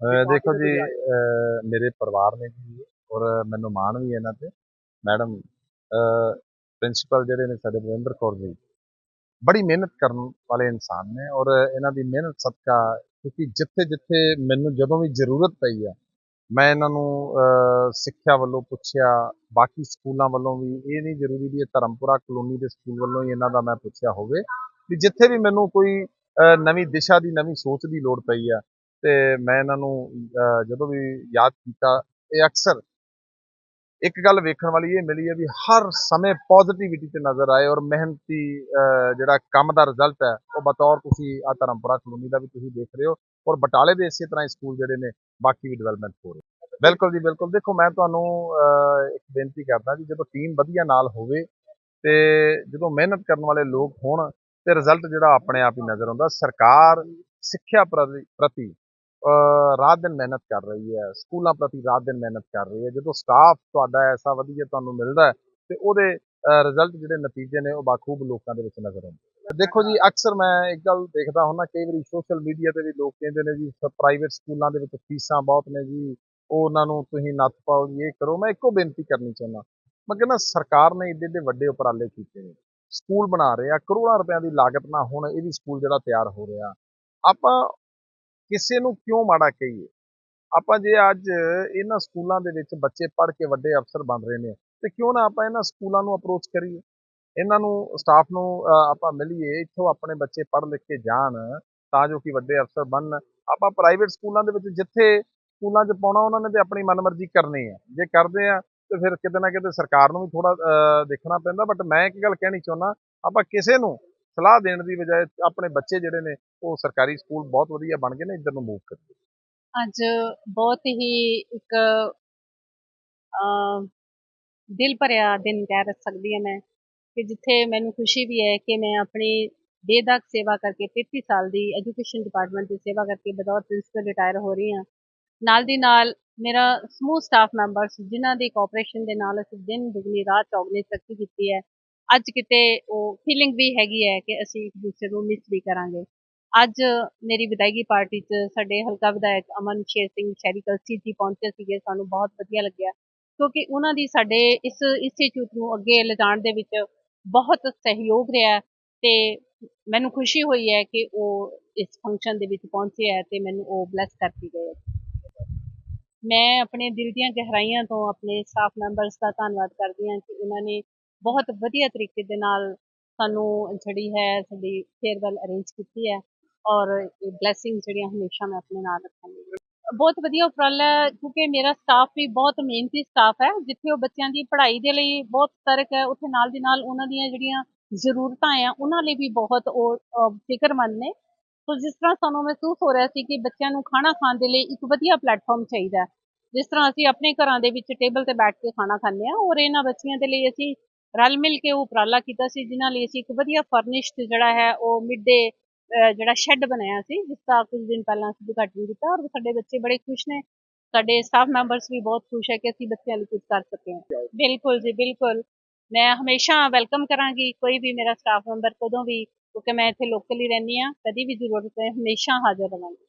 ਦੇਖੋ ਜੀ ਮੇਰੇ ਪਰਿਵਾਰ ਨੇ ਜੀ ਔਰ ਮੈਨੂੰ ਮਾਣ ਵੀ ਹੈ ਇਹਨਾਂ ਤੇ। ਮੈਡਮ ਪ੍ਰਿੰਸੀਪਲ ਜਿਹੜੇ ਨੇ ਸਾਡੇ ਬਰਿੰਦਰ ਕੌਰ ਜੀ ਬੜੀ ਮਿਹਨਤ ਕਰਨ ਵਾਲੇ ਇਨਸਾਨ ਨੇ ਔਰ ਇਹਨਾਂ ਦੀ ਮਿਹਨਤ ਸਦਕਾ ਕਿਉਂਕਿ ਜਿੱਥੇ ਜਿੱਥੇ ਮੈਨੂੰ ਜਦੋਂ ਵੀ ਜ਼ਰੂਰਤ ਪਈ ਆ ਮੈਂ ਇਹਨਾਂ ਨੂੰ ਸਿੱਖਿਆ ਵੱਲੋਂ ਪੁੱਛਿਆ ਬਾਕੀ ਸਕੂਲਾਂ ਵੱਲੋਂ ਵੀ ਇਹ ਨਹੀਂ ਜ਼ਰੂਰੀ ਵੀ ਇਹ ਧਰਮਪੁਰਾ ਕਲੋਨੀ ਦੇ ਸਕੂਲ ਵੱਲੋਂ ਹੀ ਇਹਨਾਂ ਦਾ ਮੈਂ ਪੁੱਛਿਆ ਹੋਵੇ ਵੀ ਜਿੱਥੇ ਵੀ ਮੈਨੂੰ ਕੋਈ ਨਵੀਂ ਦਿਸ਼ਾ ਦੀ ਨਵੀਂ ਸੋਚ ਦੀ ਲੋੜ ਪਈ ਆ ਤੇ ਮੈਂ ਇਹਨਾਂ ਨੂੰ ਜਦੋਂ ਵੀ ਯਾਦ ਕੀਤਾ, ਇਹ ਅਕਸਰ ਇੱਕ ਗੱਲ ਵੇਖਣ ਵਾਲੀ ਇਹ ਮਿਲੀ ਹੈ ਵੀ ਹਰ ਸਮੇਂ ਪੋਜ਼ਿਟਿਵਿਟੀ ਤੇ ਨਜ਼ਰ ਆਏ ਔਰ ਮਿਹਨਤੀ ਜਿਹੜਾ ਕੰਮ ਦਾ ਰਿਜ਼ਲਟ ਹੈ, ਉਹ ਬਤੌਰ ਤੁਸੀਂ ਆ ਧਰਮਪੁਰਾ ਕਲੋਨੀ ਦਾ ਵੀ ਤੁਸੀਂ ਦੇਖ ਰਹੇ ਹੋ ਔਰ ਬਟਾਲੇ ਦੇ ਇਸੇ ਤਰ੍ਹਾਂ ਹੀ ਸਕੂਲ ਜਿਹੜੇ ਨੇ, ਬਾਕੀ ਵੀ ਡਿਵੈਲਪਮੈਂਟ ਹੋ ਰਹੇ ਬਿਲਕੁਲ ਜੀ, ਬਿਲਕੁਲ। ਦੇਖੋ, ਮੈਂ ਤੁਹਾਨੂੰ ਇੱਕ ਬੇਨਤੀ ਕਰਦਾ ਕਿ ਜਦੋਂ ਟੀਮ ਵਧੀਆ ਨਾਲ ਹੋਵੇ ਤੇ ਜਦੋਂ ਮਿਹਨਤ ਕਰਨ ਵਾਲੇ ਲੋਕ ਹੋਣ ਤੇ ਰਿਜ਼ਲਟ ਜਿਹੜਾ ਆਪਣੇ ਆਪ ਹੀ ਨਜ਼ਰ ਆਉਂਦਾ, ਸਰਕਾਰ ਸਿੱਖਿਆ ਪ੍ਰਤੀ ਪ੍ਰਤੀ ਰਾਤ ਦਿਨ ਮਿਹਨਤ ਕਰ ਰਹੀ ਹੈ। ਸਕੂਲਾਂ ਪ੍ਰਤੀ ਰਾਤ ਦਿਨ ਮਿਹਨਤ ਕਰ ਰਹੀ ਹੈ। ਜਦੋਂ ਸਟਾਫ ਤੁਹਾਡਾ ਐਸਾ ਵਧੀਆ ਤੁਹਾਨੂੰ ਮਿਲਦਾ ਹੈ ਤੇ ਉਹਦੇ ਰਿਜ਼ਲਟ ਜਿਹੜੇ ਨਤੀਜੇ ਨੇ ਉਹ ਬਾਖੂਬ ਲੋਕਾਂ ਦੇ ਵਿੱਚ ਨਜ਼ਰ ਆਉਂਦੇ ਦੇਖੋ ਜੀ, ਅਕਸਰ ਮੈਂ ਇੱਕ ਗੱਲ ਦੇਖਦਾ ਹੁੰਦਾ ਕਈ ਵਾਰੀ ਸੋਸ਼ਲ ਮੀਡੀਆ ਤੇ ਵੀ ਲੋਕ ਕਹਿੰਦੇ ਨੇ ਜੀ ਪ੍ਰਾਈਵੇਟ ਸਕੂਲਾਂ ਦੇ ਵਿੱਚ ਫੀਸਾਂ ਬਹੁਤ ਨੇ ਜੀ, ਉਹ ਉਹਨਾਂ ਨੂੰ ਤੁਸੀਂ ਨੱਥ ਪਾਓ ਜੀ, ਇਹ ਕਰੋ। ਮੈਂ ਇੱਕੋ ਬੇਨਤੀ ਕਰਨੀ ਚਾਹੁੰਦਾ। ਮੈਂ ਕਹਿੰਦਾ ਸਰਕਾਰ ਨੇ ਇੱਡੇ ਏਡੇ ਵੱਡੇ ਉਪਰਾਲੇ ਕੀਤੇ ਨੇ। ਸਕੂਲ ਬਣਾ ਰਹੇ ਆ, ਕਰੋੜਾਂ ਰੁਪਈਆਂ ਦੀ ਲਾਗਤ ਨਾਲ ਹੁਣ ਇਹ ਵੀ ਸਕੂਲ ਜਿਹੜਾ ਤਿਆਰ ਹੋ ਰਿਹਾ। ਆਪਾਂ ਕਿਸੇ ਨੂੰ ਕਿਉਂ ਮਾੜਾ ਕਹੀਏ? ਆਪਾਂ ਜੇ ਅੱਜ ਇਹਨਾਂ ਸਕੂਲਾਂ ਦੇ ਵਿੱਚ ਬੱਚੇ ਪੜ੍ਹ ਕੇ ਵੱਡੇ ਅਫਸਰ ਬਣ ਰਹੇ ਨੇ, ਤੇ ਕਿਉਂ ਨਾ ਆਪਾਂ ਇਹਨਾਂ ਸਕੂਲਾਂ ਨੂੰ ਅਪਰੋਚ ਕਰੀਏ? ਇਹਨਾਂ ਨੂੰ ਸਟਾਫ ਨੂੰ ਆਪਾਂ ਮਿਲੀਏ, ਇੱਥੋਂ ਆਪਣੇ ਬੱਚੇ ਪੜ੍ਹ ਲਿਖ ਕੇ ਜਾਣ, ਤਾਂ ਜੋ ਕਿ ਵੱਡੇ ਅਫਸਰ ਬਣਨ। ਆਪਾਂ ਪ੍ਰਾਈਵੇਟ ਸਕੂਲਾਂ ਦੇ ਵਿੱਚ ਜਿੱਥੇ ਸਕੂਲਾਂ 'ਚ ਪਾਉਣਾ, ਉਹਨਾਂ ਨੇ ਤੇ ਆਪਣੀ ਮਨਮਰਜ਼ੀ ਕਰਨੀ ਹੈ। ਜੇ ਕਰਦੇ ਆ, ਤੇ ਫਿਰ ਕਿਤੇ ਨਾ ਕਿਤੇ ਸਰਕਾਰ ਨੂੰ ਵੀ ਥੋੜਾ ਦੇਖਣਾ ਪੈਂਦਾ ਬਟ ਮੈਂ ਇੱਕ ਗੱਲ ਕਹਿਣੀ ਚਾਹੁੰਦਾ, ਆਪਾਂ ਕਿਸੇ ਨੂੰ ਸਲਾਹ ਦੇਣ ਦੀ ਬਜਾਏ ਆਪਣੇ ਬੱਚੇ ਜਿਹੜੇ ਨੇ, ਉਹ ਸਰਕਾਰੀ ਸਕੂਲ ਬਹੁਤ ਵਧੀਆ ਬਣ ਗਏ ਨੇ, ਇੱਧਰ ਨੂੰ ਮੂਵ ਕਰੀਏ। ਅੱਜ ਬਹੁਤ ਹੀ ਇੱਕ ਦਿਲ ਭਰਿਆ ਦਿਨ ਕਹਿ ਸਕਦੀ ਹਾਂ ਮੈਂ ਕਿ ਜਿੱਥੇ ਮੈਨੂੰ ਖੁਸ਼ੀ ਵੀ ਹੈ ਕਿ ਮੈਂ ਆਪਣੀ ਬੇਦਾਗ ਸੇਵਾ ਕਰਕੇ 33 ਸਾਲ ਦੀ ਐਜੂਕੇਸ਼ਨ ਡਿਪਾਰਟਮੈਂਟ ਦੀ ਸੇਵਾ ਕਰਕੇ ਬਤੌਰ ਪ੍ਰਿੰਸੀਪਲ ਰਿਟਾਇਰ ਹੋ ਰਹੀ ਹਾਂ। ਨਾਲ ਦੀ ਨਾਲ ਮੇਰਾ ਸਮੂਹ ਸਟਾਫ ਮੈਂਬਰਸ ਜਿਨ੍ਹਾਂ ਦੀ ਕੋਆਪਰੇਸ਼ਨ ਦੇ ਨਾਲ ਅਸੀਂ ਦਿਨ ਦੁਗਣੀ ਰਾਤ ਚੌਗਣੀ ਤਰੱਕੀ ਕੀਤੀ ਹੈ ਅੱਜ ਕਿਤੇ ਉਹ ਫੀਲਿੰਗ ਵੀ ਹੈਗੀ ਹੈ ਕਿ ਅਸੀਂ ਇੱਕ ਦੂਸਰੇ ਨੂੰ ਮਿਸ ਵੀ ਕਰਾਂਗੇ। ਅੱਜ ਮੇਰੀ ਵਿਦਾਇਗੀ ਪਾਰਟੀ 'ਚ ਸਾਡੇ ਹਲਕਾ ਵਿਧਾਇਕ ਅਮਨ ਸ਼ੇਰ ਸਿੰਘ ਸ਼ਹਿਰੀ ਕਲਸੀ ਜੀ ਪਹੁੰਚੇ ਸੀਗੇ, ਸਾਨੂੰ ਬਹੁਤ ਵਧੀਆ ਲੱਗਿਆ। ਕਿਉਂਕਿ ਉਹਨਾਂ ਦੀ ਸਾਡੇ ਇਸ ਇੰਸਟੀਚਿਊਟ ਨੂੰ ਅੱਗੇ ਲਿਜਾਣ ਦੇ ਵਿੱਚ ਬਹੁਤ ਸਹਿਯੋਗ ਰਿਹਾ ਤੇ ਮੈਨੂੰ ਖੁਸ਼ੀ ਹੋਈ ਹੈ ਕਿ ਉਹ ਇਸ ਫੰਕਸ਼ਨ ਦੇ ਵਿੱਚ ਪਹੁੰਚੇ ਹੈ ਤੇ ਮੈਨੂੰ ਉਹ ਬਲੈਸ ਕਰਕੇ ਗਏ ਮੈਂ ਆਪਣੇ ਦਿਲ ਦੀਆਂ ਗਹਿਰਾਈਆਂ ਤੋਂ ਆਪਣੇ ਸਟਾਫ ਮੈਂਬਰਸ ਦਾ ਧੰਨਵਾਦ ਕਰਦੀ ਹਾਂ ਕਿ ਉਹਨਾਂ ਨੇ ਬਹੁਤ ਵਧੀਆ ਤਰੀਕੇ ਦੇ ਨਾਲ ਸਾਨੂੰ ਜਿਹੜੀ ਹੈ, ਸਾਡੀ ਫੇਅਰਵੈਲ ਅਰੇਂਜ ਕੀਤੀ ਹੈ ਔਰ ਇਹ ਬਲੇਸਿੰਗ ਜਿਹੜੀਆਂ ਹਮੇਸ਼ਾ ਮੈਂ ਆਪਣੇ ਨਾਲ ਰੱਖਾਂਗੀ। ਬਹੁਤ ਵਧੀਆ ਉਪਰਾਲਾ ਹੈ, ਕਿਉਂਕਿ ਮੇਰਾ ਸਟਾਫ ਵੀ ਬਹੁਤ ਮਿਹਨਤੀ ਸਟਾਫ ਹੈ, ਜਿੱਥੇ ਉਹ ਬੱਚਿਆਂ ਦੀ ਪੜ੍ਹਾਈ ਦੇ ਲਈ ਬਹੁਤ ਤਰਕ ਹੈ, ਉੱਥੇ ਨਾਲ ਦੀ ਨਾਲ ਉਹਨਾਂ ਦੀਆਂ ਜਿਹੜੀਆਂ ਜ਼ਰੂਰਤਾਂ ਆ, ਉਹਨਾਂ ਲਈ ਵੀ ਬਹੁਤ ਉਹ ਫਿਕਰਮੰਦ ਨੇ। ਸੋ ਜਿਸ ਤਰ੍ਹਾਂ ਸਾਨੂੰ ਮਹਿਸੂਸ ਹੋ ਰਿਹਾ ਸੀ ਕਿ ਬੱਚਿਆਂ ਨੂੰ ਖਾਣਾ ਖਾਣ ਦੇ ਲਈ ਇੱਕ ਵਧੀਆ ਪਲੇਟਫਾਰਮ ਚਾਹੀਦਾ ਜਿਸ ਤਰ੍ਹਾਂ ਅਸੀਂ ਆਪਣੇ ਘਰਾਂ ਦੇ ਵਿੱਚ ਟੇਬਲ ਤੇ ਬੈਠ ਕੇ ਖਾਣਾ ਖਾਂਦੇ ਆ ਔਰ ਇਹਨਾਂ ਬੱਚਿਆਂ ਦੇ ਲਈ ਅਸੀਂ ਰਲ ਮਿਲ ਕੇ ਉਹ ਉਪਰਾਲਾ ਕੀਤਾ ਸੀ, ਜਿਨ੍ਹਾਂ ਲਈ ਅਸੀਂ ਇੱਕ ਵਧੀਆ ਫਰਨਿਸ਼ਡ ਜਿਹੜਾ ਹੈ, ਉਹ ਮਿਡ ਡੇ ਜਿਹੜਾ ਸ਼ੈੱਡ ਬਣਾਇਆ ਸੀ, ਜਿਸ ਦਾ ਕੁਝ ਦਿਨ ਪਹਿਲਾਂ ਅਸੀਂ ਉਦਘਾਟਨ ਕੀਤਾ ਔਰ ਸਾਡੇ ਬੱਚੇ ਬੜੇ ਖੁਸ਼ ਨੇ। ਸਾਡੇ ਸਟਾਫ ਮੈਂਬਰਸ ਵੀ ਬਹੁਤ ਖੁਸ਼ ਹੈ ਕਿ ਅਸੀਂ ਬੱਚਿਆਂ ਲਈ ਕੁਝ ਕਰ ਸਕੇ ਹਾਂ। ਬਿਲਕੁਲ ਜੀ, ਬਿਲਕੁਲ। ਮੈਂ ਹਮੇਸ਼ਾ ਵੈਲਕਮ ਕਰਾਂਗੀ ਕੋਈ ਵੀ ਮੇਰਾ ਸਟਾਫ ਮੈਂਬਰ ਕਦੋਂ ਵੀ, ਕਿਉਂਕਿ ਮੈਂ ਇੱਥੇ ਲੋਕਲ ਹੀ ਰਹਿੰਦੀ ਆ ਕਦੀ ਵੀ ਜ਼ਰੂਰਤ ਹੈ, ਹਮੇਸ਼ਾ ਹਾਜ਼ਰ ਰਵਾਂਗੀ